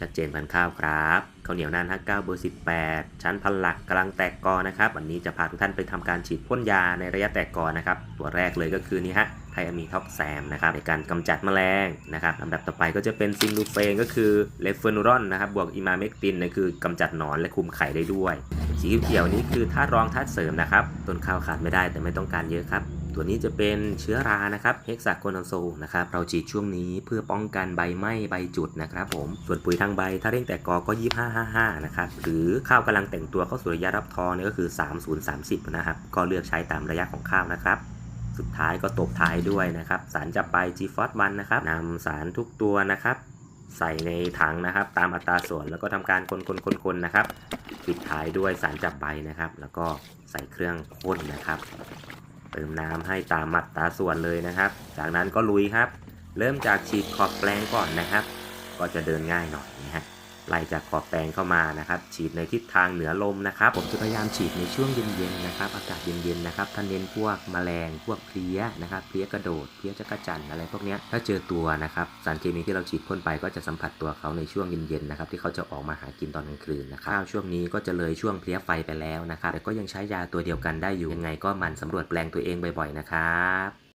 ชัดเจนพันข้าวครับข้าวเหนียวน่านฮักเก้าเบอร์18 ชั้นพันหลักกำลังแตกกอนะครับ วันนี้จะพาทุกท่านไปทำการฉีดพ่นยาในระยะแตกกอนะครับ ตัวแรกเลยก็คือนี่ฮะไทอามีท็อปแซมนะครับในการกำจัดแมลงนะครับลำดับต่อไปก็จะเป็นซิงลูเฟนก็คือเลฟเฟอร์นูรอนนะครับบวกอิมาเมกตินนั่คือกำจัดหนอนและคุมไข่ได้ด้วย สีเขียวนี้คือธาตุรองธาตุเสริมนะครับต้นข้าวขาดไม่ได้แต่ไม่ต้องการเยอะครับ ตัวนี้จะเป็นเชื้อรานะครับเฮกซาโคนาโซนะครับเราฉีดช่วงนี้เพื่อป้องกันใบไหม้ใบจุดนะครับผมส่วนปุ๋ยทางใบถ้าเร่งแตกกอก็ 2555 นะครับหรือข้าวกำลังแต่งตัวเข้าสู่ระยะรับทองเนี่ยก็คือ 3030 นะครับก็เลือกใช้ตามระยะของข้าวนะครับสุดท้ายก็ตบท้ายด้วยนะครับสารจับใบ G f o s 1นนะครับนำสารทุกตัวนะครับ ใส่ในถังนะครับ ตามอัตราส่วนแล้วก็ทำการคนๆๆๆนะครับปิดท้ายด้วยสารจับใบนะครับ แล้วก็ใส่เครื่องพ่นนะครับ เติมน้ำให้ตามอัตาส่วนเลยนะครับ จากนั้นก็ลุยครับ เริ่มจากฉีดขอบแปลงก่อนนะครับ ก็จะเดินง่ายหน่อยนะฮะ ไล่จากขอบแปลงเข้ามานะครับฉีดในทิศทางเหนือลมนะครับผมจะพยายามฉีดในช่วงเย็นๆนะครับอากาศเย็นๆนะครับท่านเน้นพวกแมลงพวกเพลี้ยนะครับเพลี้ยกระโดดเพลี้ยจักรจันอะไรพวกนี้ถ้าเจอตัวนะครับสารเคมีที่เราฉีดพ่นไปก็จะสัมผัสตัวเขาในช่วงเย็นๆนะครับที่เขาจะออกมาหากินตอนกลางคืนนะครับช่วงนี้ก็จะเลยช่วงเพลี้ยไฟไปแล้วนะครับแต่ก็ยังใช้ยาตัวเดียวกันได้อยู่ยังไงก็มันสำรวจแปลงตัวเองบ่อยๆนะครับ